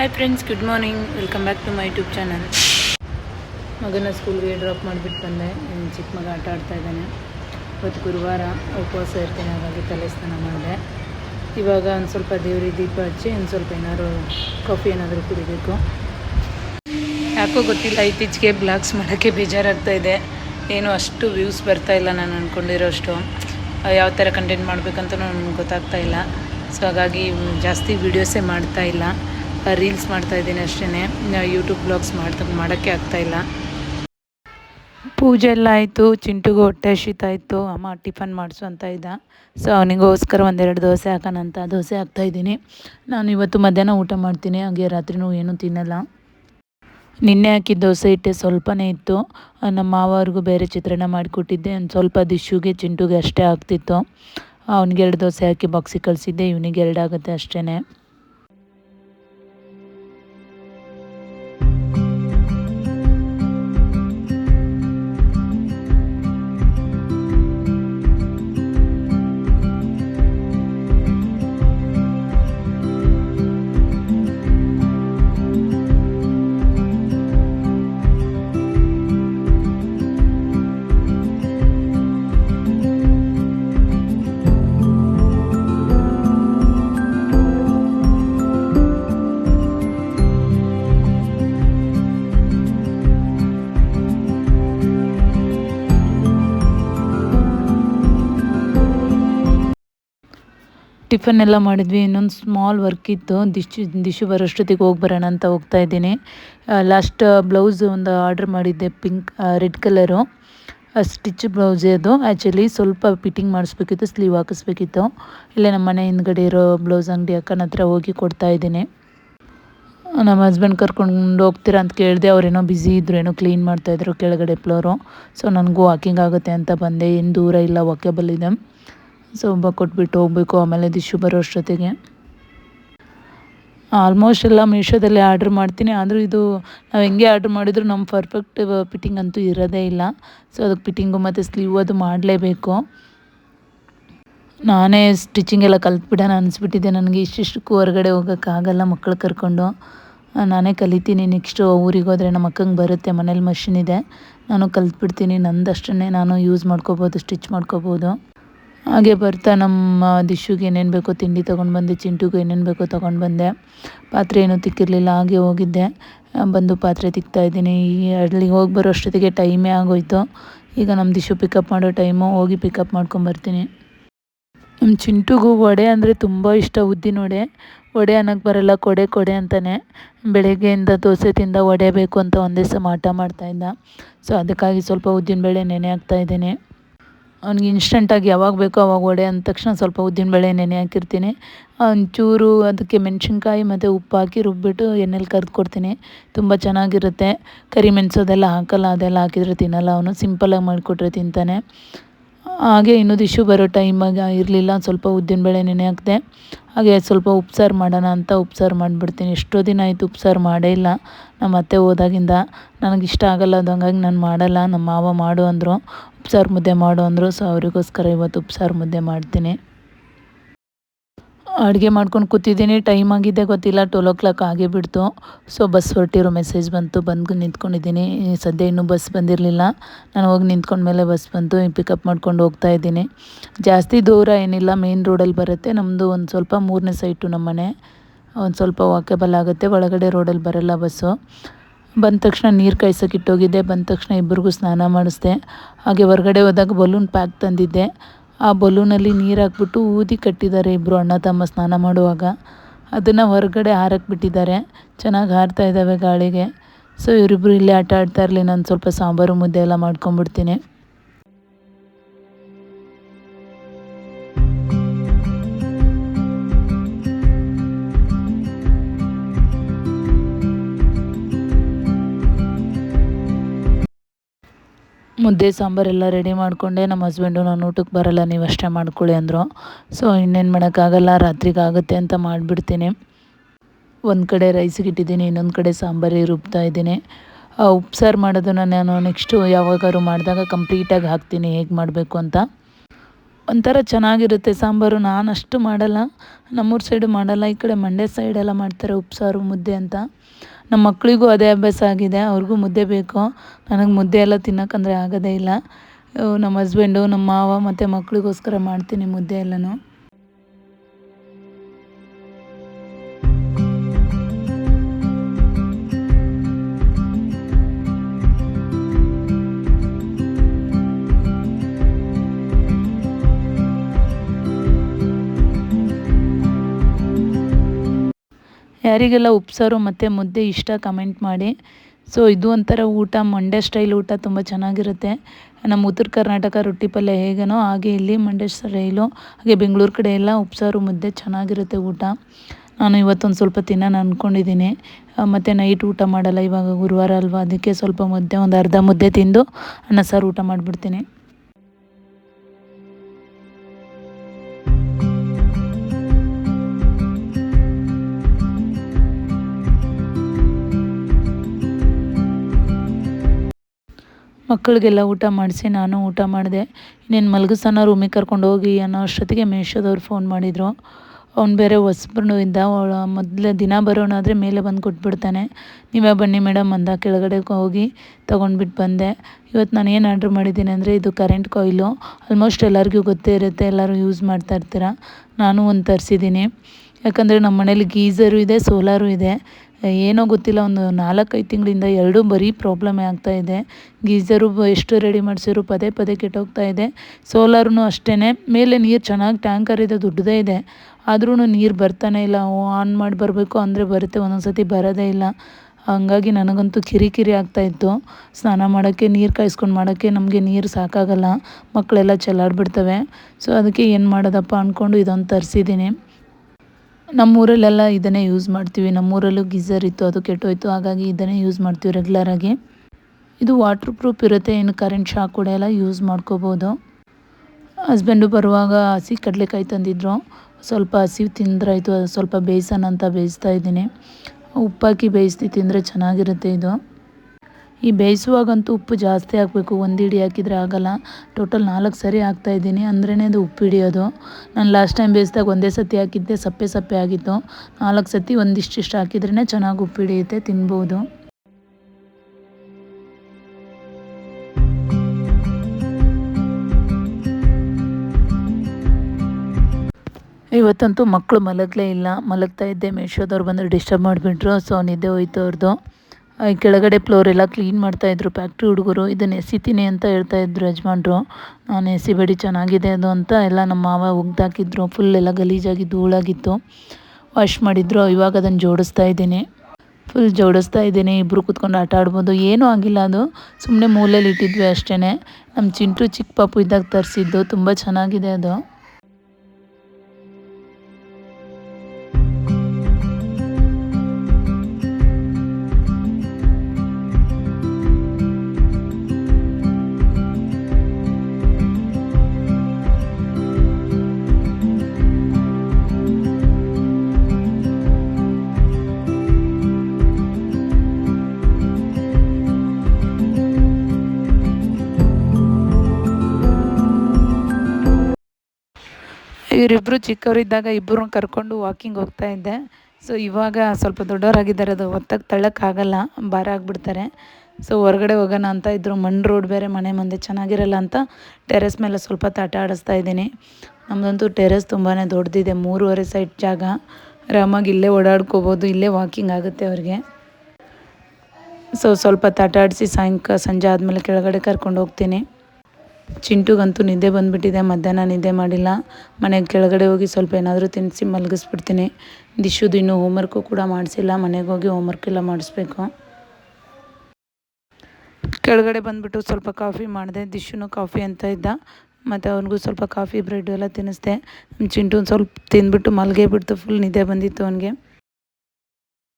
Hi friends good morning welcome back to my YouTube channel ಮಗನ ಸ್ಕೂಲ್ಗೆ drop ಮಾಡಿಬಿಟ್ಟು ಬಂದೆ. ಚಿಕ್ಕ ಮಗ ಆಟ ಆಡ್ತಾ ಇದ್ದಾನೆ. ಇವತ್ತು ಗುರುವಾರ ಉಪವಾಸ ಇರ್ತೀನಿ, ಹಾಗಾಗಿ ತಲೆ ಸ್ನಾನ ಮಾಡಿದೆ. ಇವಾಗ ಒಂದು ಸ್ವಲ್ಪ ದೇವ್ರಿಗೆ ದೀಪ ಹಚ್ಚಿ ಒಂದು ಸ್ವಲ್ಪ ಏನಾದ್ರು ಕಾಫಿ ಏನಾದರೂ ಕುಡಿಬೇಕು. ಯಾಕೋ ಗೊತ್ತಿಲ್ಲ, ಇತ್ತೀಚೆಗೆ ಬ್ಲಾಗ್ಸ್ ಮಾಡೋಕ್ಕೆ ಬೇಜಾರಾಗ್ತಾ ಇದೆ. ಏನು ಅಷ್ಟು ವ್ಯೂಸ್ ಬರ್ತಾ ಇಲ್ಲ ನಾನು ಅಂದ್ಕೊಂಡಿರೋ ಅಷ್ಟು ಯಾವ ಥರ ಕಂಟೆಂಟ್ ಮಾಡಬೇಕಂತ ನನಗೆ ಗೊತ್ತಾಗ್ತಾ ಇಲ್ಲ. ಸೊ ಹಾಗಾಗಿ ಜಾಸ್ತಿ ವೀಡಿಯೋಸೇ ಮಾಡ್ತಾ ಇಲ್ಲ. ರೀಲ್ಸ್ ಮಾಡ್ತಾ ಇದ್ದೀನಿ ಅಷ್ಟೇ ಯೂಟ್ಯೂಬ್ ಬ್ಲಾಗ್ಸ್ ಮಾಡ್ತಾ ಮಾಡೋಕ್ಕೆ ಆಗ್ತಾಯಿಲ್ಲ ಪೂಜೆ ಎಲ್ಲ ಆಯಿತು, ಚಿಂಟುಗೂ ಹೊಟ್ಟೆ ಶೀತ ಇತ್ತು. ಅಮ್ಮ ಟಿಫನ್ ಮಾಡಿಸು ಅಂತ ಇದ್ದ. ಸೊ ಅವನಿಗೋಸ್ಕರ ಒಂದೆರಡು ದೋಸೆ ಹಾಕೋಣಂತ ದೋಸೆ ಹಾಕ್ತಾಯಿದ್ದೀನಿ ನಾನು ಇವತ್ತು ಮಧ್ಯಾಹ್ನ ಊಟ ಮಾಡ್ತೀನಿ. ಹಾಗೆ ರಾತ್ರಿನೂ ಏನೂ ತಿನ್ನಲ್ಲ. ನಿನ್ನೆ ಹಾಕಿದ ದೋಸೆ ಇಟ್ಟೆ ಸ್ವಲ್ಪನೇ ಇತ್ತು. ನಮ್ಮ ಮಾವವ್ರಿಗೂ ಬೇರೆ ಚಿತ್ರಾನ್ನ ಮಾಡಿಕೊಟ್ಟಿದ್ದೆ. ಒಂದು ಸ್ವಲ್ಪ ದಿಶುಗೆ, ಚಿಂಟುಗೆ ಅಷ್ಟೇ ಆಗ್ತಿತ್ತು. ಅವನಿಗೆ ಎರಡು ದೋಸೆ ಹಾಕಿ ಬಾಕ್ಸಿಗೆ ಕಳಿಸಿದ್ದೆ. ಇವನಿಗೆ ಎರಡಾಗುತ್ತೆ ಅಷ್ಟೇ ಟಿಫನ್ ಎಲ್ಲ ಮಾಡಿದ್ವಿ. ಇನ್ನೊಂದು ಸ್ಮಾಲ್ ವರ್ಕ್ ಇತ್ತು. ದಿಶು ದಿಶು ಬರೋಷ್ಟೊತ್ತಿಗೆ ಹೋಗಿ ಬರೋಣ ಅಂತ ಹೋಗ್ತಾ ಇದ್ದೀನಿ. ಲಾಸ್ಟ್ ಬ್ಲೌಸ್ ಒಂದು ಆರ್ಡ್ರ್ ಮಾಡಿದ್ದೆ ಪಿಂಕ್ ರೆಡ್ ಕಲರು ಸ್ಟಿಚ್ ಬ್ಲೌಸೇ ಅದು. ಆ್ಯಕ್ಚುಲಿ ಸ್ವಲ್ಪ ಫಿಟ್ಟಿಂಗ್ ಮಾಡಿಸ್ಬೇಕಿತ್ತು ಸ್ಲೀವ್ ಹಾಕಿಸ್ಬೇಕಿತ್ತು. ಇಲ್ಲೇ ನಮ್ಮ ಮನೆ ಹಿಂದ್ಗಡೆ ಇರೋ ಬ್ಲೌಸ್ ಅಂಗಡಿ ಅಕ್ಕನ ಹತ್ರ ಹೋಗಿ ಕೊಡ್ತಾ ಇದ್ದೀನಿ. ನಮ್ಮ ಹಸ್ಬೆಂಡ್ ಕರ್ಕೊಂಡು ಹೋಗ್ತೀರಾ ಅಂತ ಕೇಳಿದೆ ಅವರೇನೋ ಬ್ಯುಸಿ ಇದ್ರು, ಏನೋ ಕ್ಲೀನ್ ಮಾಡ್ತಾಯಿದ್ರು ಕೆಳಗಡೆ ಫ್ಲೋರು ಸೊ ನನಗೂ ವಾಕಿಂಗ್ ಆಗುತ್ತೆ ಅಂತ ಬಂದೆ. ಏನು ದೂರ ಇಲ್ಲ ವಾಕೇಬಲ್ ಇದೆ. ಸೊ ಒಬ್ಬ ಕೊಟ್ಬಿಟ್ಟು ಹೋಗಬೇಕು, ಆಮೇಲೆ ದಿಶು ಬರೋ ಅಷ್ಟೊತ್ತಿಗೆ. ಆಲ್ಮೋಸ್ಟ್ ಎಲ್ಲ ಮೀಶೋದಲ್ಲಿ ಆರ್ಡ್ರ್ ಮಾಡ್ತೀನಿ. ಆದರೂ ಇದು ನಾವು ಹೆಂಗೆ ಆರ್ಡ್ರ್ ಮಾಡಿದ್ರು ನಮ್ಮ ಪರ್ಫೆಕ್ಟ್ ಫಿಟ್ಟಿಂಗ್ ಅಂತೂ ಇರೋದೇ ಇಲ್ಲ. ಸೊ ಅದಕ್ಕೆ ಫಿಟ್ಟಿಂಗು ಮತ್ತು ಸ್ಲೀವ್ ಅದು ಮಾಡಲೇಬೇಕು. ನಾನೇ ಸ್ಟಿಚಿಂಗ್ ಎಲ್ಲ ಕಲ್ತ್ಬಿಡೋಣ ಅನಿಸ್ಬಿಟ್ಟಿದೆ. ನನಗೆ ಇಷ್ಟಿಷ್ಟಕ್ಕೂ ಹೊರಗಡೆ ಹೋಗೋಕ್ಕಾಗಲ್ಲ ಮಕ್ಕಳು ಕರ್ಕೊಂಡು. ನಾನೇ ಕಲಿತೀನಿ. ನೆಕ್ಸ್ಟು ಊರಿಗೆ ಹೋದರೆ ನಮ್ಮ ಅಕ್ಕಂಗೆ ಬರುತ್ತೆ. ಮನೇಲಿ ಮಷಿನ್ ಇದೆ. ನಾನು ಕಲ್ತ್ಬಿಡ್ತೀನಿ. ನಂದಷ್ಟನ್ನೇ ನಾನು ಯೂಸ್ ಮಾಡ್ಕೋಬೋದು ಸ್ಟಿಚ್ ಮಾಡ್ಕೋಬೋದು. ಹಾಗೆ ಬರ್ತಾ ನಮ್ಮ ದಿಶುಗೆ ಏನೇನು ಬೇಕೋ ತಿಂಡಿ ತೊಗೊಂಡು ಬಂದೆ, ಚಿಂಟುಗೂ ಏನೇನು ಬೇಕೋ ತೊಗೊಂಡು ಬಂದೆ. ಪಾತ್ರೆ ಏನೂ ತಿಕ್ಕಿರಲಿಲ್ಲ, ಹಾಗೆ ಹೋಗಿದ್ದೆ. ಬಂದು ಪಾತ್ರೆ ತಿಕ್ತಾ ಇದ್ದೀನಿ. ಈ ಅಲ್ಲಿಗೆ ಹೋಗಿ ಬರೋ ಅಷ್ಟೊತ್ತಿಗೆ ಟೈಮೇ ಆಗೋಯ್ತು. ಈಗ ನಮ್ಮ ದಿಶು ಪಿಕಪ್ ಮಾಡೋ ಟೈಮು ಹೋಗಿ ಪಿಕಪ್ ಮಾಡ್ಕೊಂಬರ್ತೀನಿ ನಮ್ಮ ಚಿಂಟುಗೂ ವಡೆ ಅಂದರೆ ತುಂಬ ಇಷ್ಟ, ಉದ್ದಿನ ವಡೆ. ವಡೆ ಅನ್ನೋಕ್ಕೆ ಬರಲ್ಲ, ಕೊಡೆ ಕೊಡೆ ಅಂತಲೇ ಬೆಳಗ್ಗೆಯಿಂದ ದೋಸೆ ತಿಂದ ವಡೆ ಬೇಕು ಅಂತ ಒಂದೇ ಸಮ ಮಾಟ ಮಾಡ್ತಾಯಿದ್ದ ಸೊ ಅದಕ್ಕಾಗಿ ಸ್ವಲ್ಪ ಉದ್ದಿನ ಬೇಳೆ ನೆನೆ ಹಾಕ್ತಾ ಇದ್ದೀನಿ. ಅವ್ನಿಗೆ ಇನ್ಸ್ಟೆಂಟಾಗಿ ಯಾವಾಗ ಬೇಕೋ ಅವಾಗ ಒಡೆ ಅಂದ ತಕ್ಷಣ ಸ್ವಲ್ಪ ಉದ್ದಿನಬೇಳೆ ನೆನೆ ಹಾಕಿರ್ತೀನಿ. ಒಂಚೂರು ಅದಕ್ಕೆ ಮೆಣಸಿನ್ಕಾಯಿ ಮತ್ತು ಉಪ್ಪು ಹಾಕಿ ರುಬ್ಬಿಟ್ಟು ಎಣ್ಣೆಲಿ ಕರ್ದು ಕೊಡ್ತೀನಿ ತುಂಬ ಚೆನ್ನಾಗಿರುತ್ತೆ. ಕರಿಮೆಣಸು ಅದೆಲ್ಲ ಹಾಕಲ್ಲ, ಅದೆಲ್ಲ ಹಾಕಿದರೆ ತಿನ್ನಲ್ಲ ಅವನು. ಸಿಂಪಲಾಗಿ ಮಾಡಿಕೊಟ್ರೆ ತಿಂತಾನೆ. ಹಾಗೆ ಇನ್ನೊಂದು ಇಶ್ಯೂ ಬರೋ ಟೈಮಾಗ ಇರಲಿಲ್ಲ ಸ್ವಲ್ಪ ಉದ್ದಿನಬೇಳೆ ನೆನೆ ಹಾಕಿದೆ. ಹಾಗೆ ಸ್ವಲ್ಪ ಉಪ್ಸಾರು ಮಾಡೋಣ ಅಂತ ಉಪ್ಸಾರು ಮಾಡಿಬಿಡ್ತೀನಿ. ಎಷ್ಟೋ ದಿನ ಆಯಿತು ಉಪ್ಸಾರು ಮಾಡೇ ಇಲ್ಲ. ನಮ್ಮ ಅತ್ತೆ ಹೋದಾಗಿಂದ ನನಗೆ ಇಷ್ಟ ಆಗಲ್ಲ, ಅದು ಹಂಗಾಗಿ ನಾನು ಮಾಡಲ್ಲ. ನಮ್ಮ ಮಾವ ಮಾಡು ಅಂದರು, ಉಪ್ಸಾರು ಮುದ್ದೆ ಮಾಡು ಅಂದರು. ಸೊ ಅವರಿಗೋಸ್ಕರ ಇವತ್ತು ಉಪ್ಸಾರು ಮುದ್ದೆ ಮಾಡ್ತೀನಿ. ಅಡುಗೆ ಮಾಡ್ಕೊಂಡು ಕೂತಿದ್ದೀನಿ. ಟೈಮ್ ಆಗಿದೆ, ಗೊತ್ತಿಲ್ಲ. ಟ್ವೆಲ್ ಓ ಕ್ಲಾಕ್ ಆಗೇ ಬಿಡ್ತು. ಸೊ ಬಸ್ ಹೊರಟಿರೋ ಮೆಸೇಜ್ ಬಂತು. ಬಂದು ನಿಂತ್ಕೊಂಡಿದ್ದೀನಿ. ಸದ್ಯ ಇನ್ನೂ ಬಸ್ ಬಂದಿರಲಿಲ್ಲ. ನಾನು ಹೋಗಿ ನಿಂತ್ಕೊಂಡ್ಮೇಲೆ ಬಸ್ ಬಂತು. ಪಿಕಪ್ ಮಾಡ್ಕೊಂಡು ಹೋಗ್ತಾ ಇದ್ದೀನಿ. ಜಾಸ್ತಿ ದೂರ ಏನಿಲ್ಲ. ಮೇನ್ ರೋಡಲ್ಲಿ ಬರುತ್ತೆ. ನಮ್ಮದು ಒಂದು ಸ್ವಲ್ಪ ಮೂರನೇ ಸೈಟು ನಮ್ಮ ಮನೆ. ಒಂದು ಸ್ವಲ್ಪ ವಾಕೇಬಲ್ ಆಗುತ್ತೆ. ಒಳಗಡೆ ರೋಡಲ್ಲಿ ಬರಲ್ಲ ಬಸ್ಸು ಬಂದ ತಕ್ಷಣ ನೀರು ಕಾಯ್ಸೋಕೆ ಇಟ್ಟೋಗಿದ್ದೆ. ಬಂದ ತಕ್ಷಣ ಇಬ್ಬರಿಗೂ ಸ್ನಾನ ಮಾಡಿಸ್ದೆ. ಹಾಗೆ ಹೊರಗಡೆ ಹೋದಾಗ ಬಲೂನ್ ಪ್ಯಾಕ್ ತಂದಿದ್ದೆ. ಆ ಬಲೂನಲ್ಲಿ ನೀರು ಹಾಕ್ಬಿಟ್ಟು ಊದಿ ಕಟ್ಟಿದ್ದಾರೆ ಇಬ್ಬರು ಅಣ್ಣ ತಮ್ಮ ಸ್ನಾನ ಮಾಡುವಾಗ. ಅದನ್ನು ಹೊರಗಡೆ ಹಾರಕ್ಕೆ ಬಿಟ್ಟಿದ್ದಾರೆ ಚೆನ್ನಾಗಿ ಹಾರ್ತಾ ಇದ್ದಾವೆ ಗಾಳಿಗೆ. ಸೊ ಇವರಿಬ್ರು ಇಲ್ಲೇ ಆಟ ಆಡ್ತಾ ಇರಲಿ, ನಾನು ಸ್ವಲ್ಪ ಸಾಂಬಾರು ಮುದ್ದೆ ಎಲ್ಲ ಮಾಡ್ಕೊಂಬಿಡ್ತೀನಿ. ಮುದ್ದೆ ಸಾಂಬಾರೆಲ್ಲ ರೆಡಿ ಮಾಡಿಕೊಂಡೆ. ನಮ್ಮ ಹಸ್ಬೆಂಡು ನಾನು ಊಟಕ್ಕೆ ಬರಲ್ಲ, ನೀವು ಅಷ್ಟೇ ಮಾಡ್ಕೊಳ್ಳಿ ಅಂದರು. ಸೊ ಇನ್ನೇನು ಮಾಡೋಕ್ಕಾಗಲ್ಲ ರಾತ್ರಿಗೆ ಆಗುತ್ತೆ ಅಂತ ಮಾಡಿಬಿಡ್ತೀನಿ. ಒಂದು ಕಡೆ ರೈಸಿಗೆ ಇಟ್ಟಿದ್ದೀನಿ, ಇನ್ನೊಂದು ಕಡೆ ಸಾಂಬಾರಿಗೆ ರುಬ್ತಾ ಇದ್ದೀನಿ. ಉಪ್ಸಾರು ಮಾಡೋದನ್ನು ನಾನು ನೆಕ್ಸ್ಟು ಯಾವಾಗಾದ್ರು ಮಾಡಿದಾಗ ಕಂಪ್ಲೀಟಾಗಿ ಹಾಕ್ತೀನಿ, ಹೇಗೆ ಮಾಡಬೇಕು ಅಂತ. ಒಂಥರ ಚೆನ್ನಾಗಿರುತ್ತೆ ಸಾಂಬಾರು, ನಾನು ಅಷ್ಟು ಮಾಡಲ್ಲ. ನಮ್ಮೂರು ಸೈಡು ಮಾಡಲ್ಲ, ಈ ಕಡೆ ಮಂಡ್ಯ ಸೈಡೆಲ್ಲ ಮಾಡ್ತಾರೆ ಉಪ್ಸಾರು, ಮುದ್ದೆ ಅಂತ. ನಮ್ಮ ಮಕ್ಕಳಿಗೂ ಅದೇ ಅಭ್ಯಾಸ ಆಗಿದೆ, ಅವ್ರಿಗೂ ಮುದ್ದೆ ಬೇಕು. ನನಗೆ ಮುದ್ದೆ ಎಲ್ಲ ತಿನ್ನೋಕ್ಕಂದ್ರೆ ಆಗೋದೇ ಇಲ್ಲ. ನಮ್ಮ ಹಸ್ಬೆಂಡು ನಮ್ಮ ಮಾವ ಮತ್ತು ಮಕ್ಕಳಿಗೋಸ್ಕರ ಮಾಡ್ತೀನಿ ಮುದ್ದೆ ಎಲ್ಲನೂ. ಯಾರಿಗೆಲ್ಲ ಉಪ್ಸಾರು ಮತ್ತು ಮುದ್ದೆ ಇಷ್ಟ ಕಮೆಂಟ್ ಮಾಡಿ. ಸೊ ಇದು ಒಂಥರ ಊಟ, ಮಂಡ್ಯ ಸ್ಟೈಲ್ ಊಟ ತುಂಬ ಚೆನ್ನಾಗಿರುತ್ತೆ. ನಮ್ಮ ಉತ್ತರ ಕರ್ನಾಟಕ ರೊಟ್ಟಿ ಪಲ್ಯ ಹೇಗೇನೋ ಹಾಗೆ ಇಲ್ಲಿ ಮಂಡ್ಯ ಸ್ಟೈಲು ಹಾಗೆ ಬೆಂಗಳೂರು ಕಡೆ ಎಲ್ಲ ಉಪ್ಸಾರು, ಮುದ್ದೆ ಚೆನ್ನಾಗಿರುತ್ತೆ ಊಟ. ನಾನು ಇವತ್ತೊಂದು ಸ್ವಲ್ಪ ತಿನ್ನೋಣ ಅಂದ್ಕೊಂಡಿದ್ದೀನಿ ಮತ್ತು ನೈಟ್ ಊಟ ಮಾಡಲ್ಲ, ಇವಾಗ ಗುರುವಾರ ಅಲ್ವಾ, ಅದಕ್ಕೆ ಸ್ವಲ್ಪ ಮುದ್ದೆ, ಒಂದು ಅರ್ಧ ಮುದ್ದೆ ತಿಂದು ಅನ್ನ ಸಾರು ಊಟ ಮಾಡಿಬಿಡ್ತೀನಿ. ಮಕ್ಕಳಿಗೆಲ್ಲ ಊಟ ಮಾಡಿಸಿ, ನಾನು ಊಟ ಮಾಡಿದೆ. ಇನ್ನೇನು ಮಲಗಿಸ್ತಾನ ರೂಮಿಗೆ ಕರ್ಕೊಂಡು ಹೋಗಿ ಅನ್ನೋ ಅಷ್ಟೊತ್ತಿಗೆ ಮೇಷೋದವ್ರು ಫೋನ್ ಮಾಡಿದರು. ಅವ್ನು ಬೇರೆ ಹೊಸಬ್ರು ಇದ್ದ ಮೊದಲೇ ದಿನ ಬರೋಣ ಆದರೆ ಮೇಲೆ ಬಂದು ಕೊಟ್ಬಿಡ್ತಾನೆ. ನೀವೇ ಬನ್ನಿ ಮೇಡಮ್ ಅಂದ ಕೆಳಗಡೆ ಹೋಗಿ ತೊಗೊಂಡ್ಬಿಟ್ಟು ಬಂದೆ. ಇವತ್ತು ನಾನು ಏನು ಆರ್ಡ್ರ್ ಮಾಡಿದ್ದೀನಿ ಅಂದರೆ ಇದು ಕರೆಂಟ್ ಕಾಯಿಲು ಆಲ್ಮೋಸ್ಟ್ ಎಲ್ಲರಿಗೂ ಗೊತ್ತೇ ಇರುತ್ತೆ, ಎಲ್ಲರೂ ಯೂಸ್ ಮಾಡ್ತಾ ಇರ್ತೀರ. ನಾನು ಒಂದು ತರಿಸಿದ್ದೀನಿ. ಯಾಕಂದರೆ ನಮ್ಮ ಮನೇಲಿ ಗೀಝರು ಇದೆ, ಸೋಲಾರು ಇದೆ. ಏನೋ ಗೊತ್ತಿಲ್ಲ, ಒಂದು ನಾಲ್ಕೈದು ತಿಂಗಳಿಂದ ಎರಡೂ ಬರೀ ಆಗ್ತಾ ಇದೆ. ಗೀಝರು ಎಷ್ಟು ರೆಡಿ ಮಾಡಿಸಿದ್ರು, ಪದೇ ಪದೇ ಕೆಟ್ಟೋಗ್ತಾ ಇದೆ. ಸೋಲಾರೂ ಅಷ್ಟೇ ಮೇಲೆ ನೀರು ಚೆನ್ನಾಗಿ ಟ್ಯಾಂಕರ್ ಇದೆ, ದುಡ್ಡದೇ ಇದೆ. ಆದ್ರೂ ನೀರು ಬರ್ತಾನೆ ಇಲ್ಲ. ಆನ್ ಮಾಡಿ ಬರಬೇಕು ಅಂದರೆ ಬರುತ್ತೆ ಒಂದೊಂದು ಸತಿ ಬರೋದೇ ಇಲ್ಲ. ಹಂಗಾಗಿ ನನಗಂತೂ ಕಿರಿಕಿರಿ ಆಗ್ತಾಯಿತ್ತು ಸ್ನಾನ ಮಾಡೋಕ್ಕೆ, ನೀರು ಕಾಯಿಸ್ಕೊಂಡು ಮಾಡೋಕ್ಕೆ ನಮಗೆ ನೀರು ಸಾಕಾಗಲ್ಲ. ಮಕ್ಕಳೆಲ್ಲ ಚೆಲ್ಲಾಡ್ಬಿಡ್ತವೆ. ಸೊ ಅದಕ್ಕೆ ಏನು ಮಾಡೋದಪ್ಪ ಅಂದ್ಕೊಂಡು ಇದೊಂದು ತರಿಸಿದ್ದೀನಿ. ನಮ್ಮೂರಲ್ಲೆಲ್ಲ ಇದನ್ನೇ ಯೂಸ್ ಮಾಡ್ತೀವಿ. ನಮ್ಮೂರಲ್ಲೂ ಗೀಝರ್ ಇತ್ತು, ಅದು ಕೆಟ್ಟೋಯ್ತು. ಹಾಗಾಗಿ ಇದನ್ನೇ ಯೂಸ್ ಮಾಡ್ತೀವಿ ರೆಗ್ಯುಲರಾಗಿ ಇದು ವಾಟ್ರ್ ಪ್ರೂಫ್ ಇರುತ್ತೆ. ಏನು ಕರೆಂಟ್ ಶಾಕ್ ಕೂಡ ಎಲ್ಲ ಯೂಸ್ ಮಾಡ್ಕೋಬೋದು. ಹಸ್ಬೆಂಡು ಬರುವಾಗ ಹಸಿ ಕಡಲೆಕಾಯಿ ತಂದಿದ್ರು. ಸ್ವಲ್ಪ ಹಸಿ ತಿಂದ್ರಾಯಿತು. ಸ್ವಲ್ಪ ಬೇಯಿಸೋಣ ಅಂತ ಬೇಯಿಸ್ತಾ ಇದ್ದೀನಿ. ಉಪ್ಪಾಕಿ ಬೇಯಿಸ್ತಿ ತಿಂದರೆ ಚೆನ್ನಾಗಿರುತ್ತೆ ಇದು. ಈ ಬೇಯಿಸುವಾಗಂತೂ ಉಪ್ಪು ಜಾಸ್ತಿ ಹಾಕಬೇಕು. ಒಂದು ಹಿಡಿ ಹಾಕಿದರೆ ಆಗಲ್ಲ. ಟೋಟಲ್ ನಾಲ್ಕು ಸರಿ ಹಾಕ್ತಾಯಿದ್ದೀನಿ ಅಂದ್ರೇ ಅದು ಉಪ್ಪು ಹಿಡಿಯೋದು. ನಾನು ಲಾಸ್ಟ್ ಟೈಮ್ ಬೇಯಿಸಿದಾಗ ಒಂದೇ ಸತಿ ಹಾಕಿದ್ದೆ. ಸಪ್ಪೆ ಸಪ್ಪೆ ಆಗಿತ್ತು. ನಾಲ್ಕು ಸತಿ ಒಂದಿಷ್ಟಿಷ್ಟು ಹಾಕಿದ್ರೇ ಚೆನ್ನಾಗಿ ಉಪ್ಪು ಹಿಡಿಯುತ್ತೆ, ತಿನ್ಬೋದು. ಇವತ್ತಂತೂ ಮಕ್ಕಳು ಮಲಗಲೇ ಇಲ್ಲ. ಮಲಗ್ತಾ ಇದ್ದೆ. ಮೇಶೋದವ್ರು ಬಂದು ಡಿಸ್ಟರ್ಬ್ ಮಾಡಿಬಿಟ್ರು. ಸೊ ನಿದ್ದೆ ಹೋಯ್ತು ಅವ್ರದ್ದು ಈ ಫ್ಲೋರ್ ಎಲ್ಲ ಕ್ಲೀನ್ ಮಾಡ್ತಾ ಮಾಡ್ತಾಯಿದ್ರು ಫ್ಯಾಕ್ಟ್ರಿ ಹುಡುಗರು ಇದನ್ನು ಎಸಿತೀನಿ ಅಂತ ಹೇಳ್ತಾ ಇದ್ರು ಯಜಮಾನ್ರು. ನಾನು ಎಸಿಬೇಡಿ, ಚೆನ್ನಾಗಿದೆ ಅದು ಅಂತ ಎಲ್ಲ ನಮ್ಮ ಮಾವ ಒಗ್ದಾಕಿದ್ರು. ಫುಲ್ ಎಲ್ಲ ಗಲೀಜಾಗಿ ಧೂಳಾಗಿತ್ತು. ವಾಶ್ ಮಾಡಿದ್ರು. ಇವಾಗ ಅದನ್ನು ಜೋಡಿಸ್ತಾ ಇದ್ದೀನಿ. ಫುಲ್ ಜೋಡಿಸ್ತಾ ಇದ್ದೀನಿ. ಇಬ್ಬರು ಕೂತ್ಕೊಂಡು ಆಟ ಆಡ್ಬೋದು. ಏನೂ ಆಗಿಲ್ಲ ಅದು. ಸುಮ್ಮನೆ ಮೂಲೆಯಲ್ಲಿ ಇಟ್ಟಿದ್ವಿ ಅಷ್ಟೇ ನಮ್ಮ ಚಿಂಟು ಚಿಕ್ಕ ಪಾಪು ಇದ್ದಾಗ ತರಿಸಿದ್ದು. ತುಂಬ ಚೆನ್ನಾಗಿದೆ ಅದು. ಇವರಿಬ್ಬರು ಚಿಕ್ಕವರಿದ್ದಾಗ ಇಬ್ಬರು ಕರ್ಕೊಂಡು ವಾಕಿಂಗ್ ಹೋಗ್ತಾ ಇದ್ದೆ. ಸೊ ಇವಾಗ ಸ್ವಲ್ಪ ದೊಡ್ಡವರಾಗಿದ್ದಾರೆ. ಅದು ಒತ್ತಕ್ಕೆ ತಳ್ಳೋಕ್ಕಾಗಲ್ಲ. ಭಾರ ಆಗಿಬಿಡ್ತಾರೆ. ಸೊ ಹೊರಗಡೆ ಹೋಗೋಣ ಅಂತ ಇದ್ದರು ಮಣ್ಣು ರೋಡ್ ಬೇರೆ, ಮನೆ ಮುಂದೆ ಚೆನ್ನಾಗಿರಲ್ಲ ಅಂತ ಟೆರೆಸ್ ಮೇಲೆ ಸ್ವಲ್ಪ ತಾಟ ಆಡಿಸ್ತಾ ಇದ್ದೀನಿ. ನಮ್ಮದಂತೂ ಟೆರೆಸ್ ತುಂಬಾ ದೊಡ್ಡದಿದೆ. ಮೂರುವರೆ ಸೈಡ್ ಜಾಗ. ಆರಾಮಾಗಿ ಇಲ್ಲೇ ಓಡಾಡ್ಕೋಬೋದು. ಇಲ್ಲೇ ವಾಕಿಂಗ್ ಆಗುತ್ತೆ ಅವ್ರಿಗೆ. ಸೊ ಸ್ವಲ್ಪ ತಾಟ ಆಡಿಸಿ ಸಾಯಂಕಾಲ ಸಂಜೆ ಆದಮೇಲೆ ಕೆಳಗಡೆ ಕರ್ಕೊಂಡು ಹೋಗ್ತೀನಿ. ಚಿಂಟುಗಂತೂ ನಿದ್ದೆ ಬಂದುಬಿಟ್ಟಿದೆ, ಮಧ್ಯಾಹ್ನ ನಿದ್ದೆ ಮಾಡಿಲ್ಲ. ಮನೆಗೆ ಕೆಳಗಡೆ ಹೋಗಿ ಸ್ವಲ್ಪ ಏನಾದರೂ ತಿನ್ನಿಸಿ ಮಲಗಿಸ್ಬಿಡ್ತೀನಿ. ದಿಶುದು ಇನ್ನೂ ಹೋಮ್ವರ್ಕು ಕೂಡ ಮಾಡಿಸಿಲ್ಲ, ಮನೆಗೆ ಹೋಗಿ ಹೋಮ್ವರ್ಕ್ ಎಲ್ಲ ಮಾಡಿಸ್ಬೇಕು. ಕೆಳಗಡೆ ಬಂದುಬಿಟ್ಟು ಸ್ವಲ್ಪ ಕಾಫಿ ಮಾಡಿದೆ. ದಿಶುನು ಕಾಫಿ ಅಂತ ಇದ್ದ. ಮತ್ತು ಅವನಿಗೂ ಸ್ವಲ್ಪ ಕಾಫಿ, ಬ್ರೆಡ್ ಎಲ್ಲ ತಿನ್ನಿಸ್ದೆ. ಚಿಂಟು ಸ್ವಲ್ಪ ತಿಂದ್ಬಿಟ್ಟು ಮಲಗೇ ಬಿಡ್ತು. ಫುಲ್ ನಿದ್ದೆ ಬಂದಿತ್ತು ಅವನಿಗೆ.